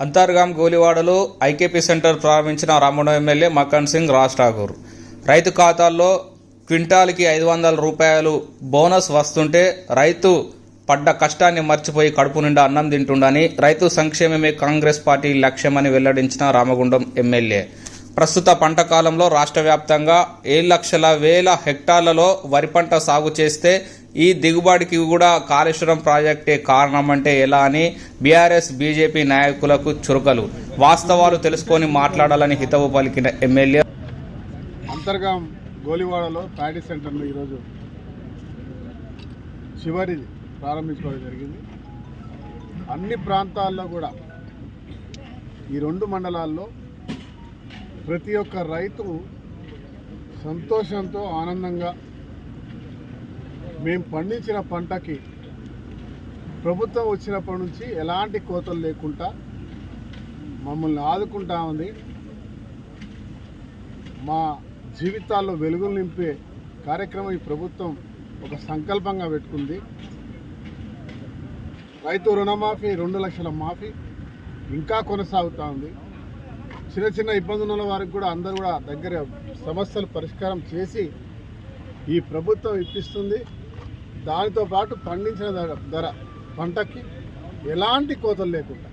Antargaon గోలివాడలో IKP centre ప్రారంభించిన Ramagundam MLA Makkan Singh Raj Thakur రైతు ఖాతాల్లో క్వింటాల్కి ఐదు వందల రూపాయలు బోనస్ వస్తుంటే రైతు పడ్డ కష్టాన్ని మర్చిపోయి కడుపు నిండా అన్నం తింటుండని రైతు సంక్షేమమే కాంగ్రెస్ పార్టీ లక్ష్యమని వెల్లడించిన రామగుండం ఎమ్మెల్యే. ప్రస్తుత పంట కాలంలో రాష్ట్ర వ్యాప్తంగా ఏడు లక్షల వేల హెక్టార్లలో వరి పంట సాగు చేస్తే ఈ దిగుబడికి కూడా కాళేశ్వరం ప్రాజెక్టే కారణమంటే ఎలా అని బీఆర్ఎస్ బీజేపీ నాయకులకు చురుకలు. వాస్తవాలు తెలుసుకొని మాట్లాడాలని హితవు పలికిన ఎమ్మెల్యే అంతర్గాం గోలివాడలో ప్యాడీ సెంటర్లో ఈరోజు చివరి ప్రారంభించుకోవడం జరిగింది. అన్ని ప్రాంతాల్లో కూడా ఈ రెండు మండలాల్లో ప్రతి ఒక్క రైతు సంతోషంతో ఆనందంగా మేము పండించిన పంటకి ప్రభుత్వం వచ్చినప్పటి నుంచి ఎలాంటి కోతలు లేకుండా మమ్మల్ని ఆదుకుంటా ఉంది. మా జీవితాల్లో వెలుగులు నింపే కార్యక్రమం ఈ ప్రభుత్వం ఒక సంకల్పంగా పెట్టుకుంది. రైతు రుణమాఫీ రెండు లక్షల మాఫీ ఇంకా కొనసాగుతూ ఉంది. చిన్న చిన్న ఇబ్బందులు ఉన్న వారికి కూడా అందరూ కూడా దగ్గర సమస్యలు పరిష్కారం చేసి ఈ ప్రభుత్వం ఇప్పిస్తుంది. దానితో పాటు పండించిన ధర ధర పంటకి ఎలాంటి కోతలు లేకుండా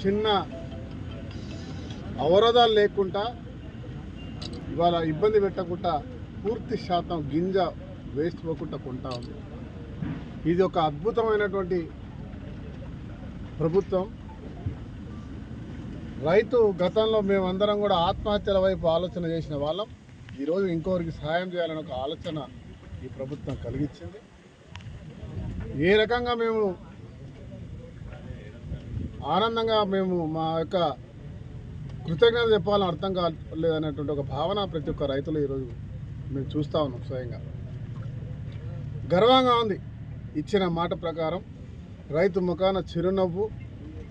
చిన్న అవరోధాలు లేకుండా ఇవాళ ఇబ్బంది పెట్టకుండా పూర్తి శాతం గింజ వేస్ట్ పోకుండా కొంటా ఉంది. ఇది ఒక అద్భుతమైనటువంటి ప్రభుత్వం. రైతు గతంలో మేమందరం కూడా ఆత్మహత్యల వైపు ఆలోచన చేసిన వాళ్ళం. ఈరోజు ఇంకొకరికి సహాయం చేయాలని ఒక ఆలోచన ఈ ప్రభుత్వం కలిగించింది. ఏ రకంగా మేము ఆనందంగా మేము మా యొక్క కృతజ్ఞత చెప్పాలని అర్థం కాలేదనేటువంటి ఒక భావన ప్రతి ఒక్క రైతులు ఈరోజు మేము చూస్తూ ఉన్నాం స్వయంగా. గర్వంగా ఉంది ఇచ్చిన మాట ప్రకారం రైతు ముఖాన చిరునవ్వు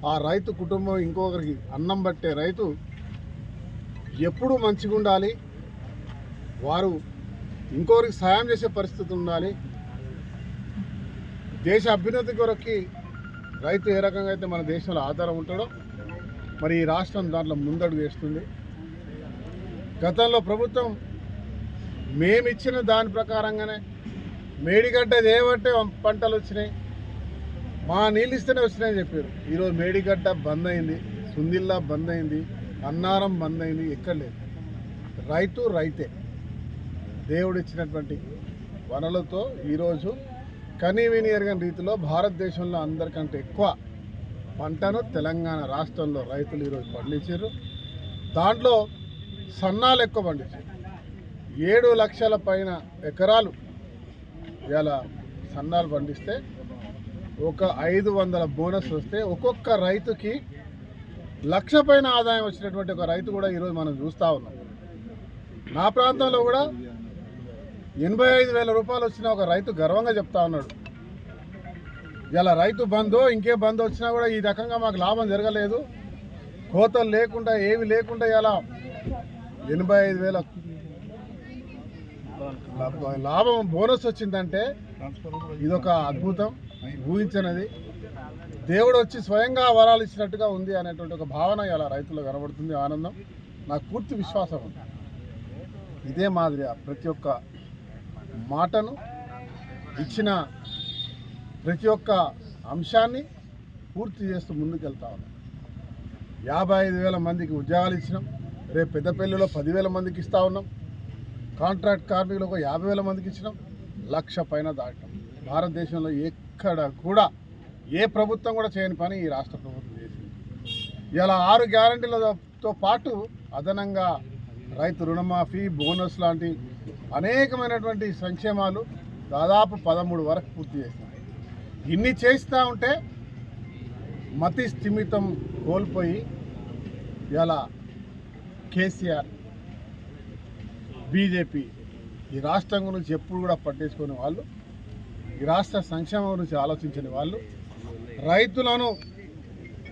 ఆ రైతు కుటుంబం ఇంకొకరికి అన్నం పట్టే రైతు ఎప్పుడూ మంచిగా ఉండాలి వారు ఇంకొకరికి సాయం చేసే పరిస్థితి ఉండాలి దేశ అభ్యున్నతి కొరకి రైతు ఏ రకంగా అయితే మన దేశంలో ఆధారం ఉంటాడో మరి ఈ రాష్ట్రం దాంట్లో ముందడుగు వేస్తుంది. గతంలో ప్రభుత్వం మేమిచ్చిన దాని ప్రకారంగానే మేడిగడ్డ ఏమంటే పంటలు వచ్చినాయి. మా నీళ్ళు ఇస్తేనే వచ్చినాయని చెప్పారు. ఈరోజు మేడిగడ్డ బంద్ అయింది సుందిల్లా బంద్ అయింది అన్నారం బంద్ అయింది ఎక్కడ లేదు. రైతు రైతే దేవుడు ఇచ్చినటువంటి వనరులతో ఈరోజు కనీవిని రీతిలో భారతదేశంలో అందరికంటే ఎక్కువ పంటను తెలంగాణ రాష్ట్రంలో రైతులు ఈరోజు పండించారు దాంట్లో సన్నాలు ఎక్కువ పండించారు ఏడు లక్షల పైన ఎకరాలు ఇలా సన్నాలు పండిస్తే ఒక ఐదు వందల బోనస్ వస్తే ఒక్కొక్క రైతుకి లక్ష పైన ఆదాయం వచ్చినటువంటి ఒక రైతు కూడా ఈరోజు మనం చూస్తూ ఉన్నాం. నా ప్రాంతంలో కూడా ఎనభై ఐదు వేల రూపాయలు వచ్చిన ఒక రైతు గర్వంగా చెప్తా ఉన్నాడు. ఇలా రైతు బంధు ఇంకే బంధు వచ్చినా కూడా ఈ రకంగా మాకు లాభం జరగలేదు. కోతలు లేకుండా ఏవి లేకుండా ఇలా ఎనభై ఐదు వేల లాభం బోనస్ వచ్చిందంటే ఇదొక అద్భుతం ఊహించనిది. దేవుడు వచ్చి స్వయంగా వరాలు ఇచ్చినట్టుగా ఉంది అనేటువంటి ఒక భావన ఇలా రైతుల్లో కనబడుతుంది ఆనందం. నాకు పూర్తి విశ్వాసం ఉంది. ఇదే మాదిరిగా ప్రతి ఒక్క మాటను ఇచ్చిన ప్రతి ఒక్క అంశాన్ని పూర్తి చేస్తూ ముందుకెళ్తా ఉన్నాం. యాభై ఐదు వేల మందికి ఉద్యోగాలు ఇచ్చినాం. రేపు పెద్దపల్లిలో పదివేల మందికి ఇస్తా ఉన్నాం. కాంట్రాక్ట్ కార్మికులకు యాభై వేల మందికి ఇచ్చినాం. లక్ష పైన దాటం భారతదేశంలో ఎక్కడ కూడా ఏ ప్రభుత్వం కూడా చేయని పని ఈ రాష్ట్ర ప్రభుత్వం చేసింది. ఇలా ఆరు గ్యారంటీలతో పాటు అదనంగా రైతు రుణమాఫీ బోనస్ లాంటి అనేకమైనటువంటి సంక్షేమాలు దాదాపు పదమూడు వరకు పూర్తి చేసినాయి ఇన్ని చేస్తూ ఉంటే మతి స్థిమితం కోల్పోయి ఇలా కేసీఆర్ బీజేపీ ఈ రాష్ట్రం గురించి ఎప్పుడు కూడా పట్టించుకునే వాళ్ళు ఈ రాష్ట్ర సంక్షేమం గురించి ఆలోచించని వాళ్ళు రైతులను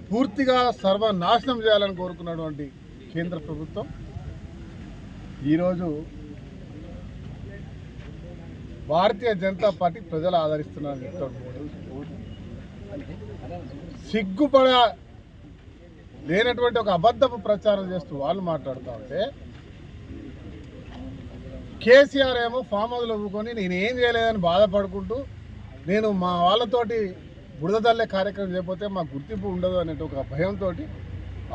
పూర్తిగా సర్వనాశనం చేయాలని కోరుకున్నటువంటి కేంద్ర ప్రభుత్వం ఈరోజు భారతీయ జనతా పార్టీ ప్రజలు ఆదరిస్తున్నారని చెప్తాడు సిగ్గుపడ లేనటువంటి ఒక అబద్ధపు ప్రచారం చేస్తూ వాళ్ళు మాట్లాడుతూ ఉంటే కేసీఆర్ ఏమో ఫామ్ హౌస్లో ఊకొని నేను ఏం చేయలేదని బాధపడుకుంటూ నేను మా వాళ్ళతోటి బుడదల్లే కార్యక్రమం చేయకపోతే మా గుర్తింపు ఉండదు అనే ఒక భయంతో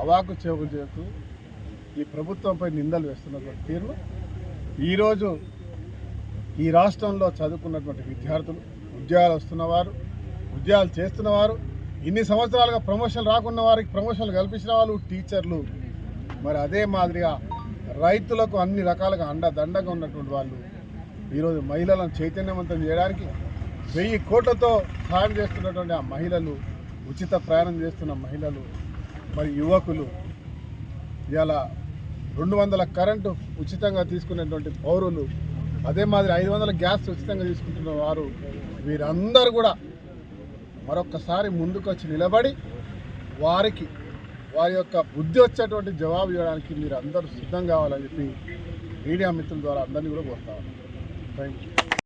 అవాకు చేపలు చేస్తూ ఈ ప్రభుత్వంపై నిందలు వేస్తున్నటువంటి తీరును. ఈరోజు ఈ రాష్ట్రంలో చదువుకున్నటువంటి విద్యార్థులు ఉద్యోగాలు వస్తున్నవారు ఉద్యోగాలు చేస్తున్నవారు ఇన్ని సంవత్సరాలుగా ప్రమోషన్ రాకున్న వారికి ప్రమోషన్లు కల్పించిన వాళ్ళు టీచర్లు. మరి అదే మాదిరిగా రైతులకు అన్ని రకాలుగా అండదండగా ఉన్నటువంటి వాళ్ళు ఈరోజు మహిళలను చైతన్యవంతం చేయడానికి వెయ్యి కోట్లతో సాయం చేస్తున్నటువంటి ఆ మహిళలు ఉచిత ప్రయాణం చేస్తున్న మహిళలు మరి యువకులు. ఇలా రెండు వందల కరెంటు ఉచితంగా తీసుకునేటువంటి పౌరులు అదే మాదిరి ఐదు వందల గ్యాస్ ఉచితంగా తీసుకుంటున్న వారు వీరందరూ కూడా మరొక్కసారి ముందుకొచ్చి నిలబడి వారికి వారి యొక్క బుద్ధి వచ్చేటువంటి జవాబు ఇవ్వడానికి మీరు అందరూ సిద్ధం కావాలని చెప్పి మీడియా మిత్రుల ద్వారా అందరినీ కూడా కోరుతా థ్యాంక్ యూ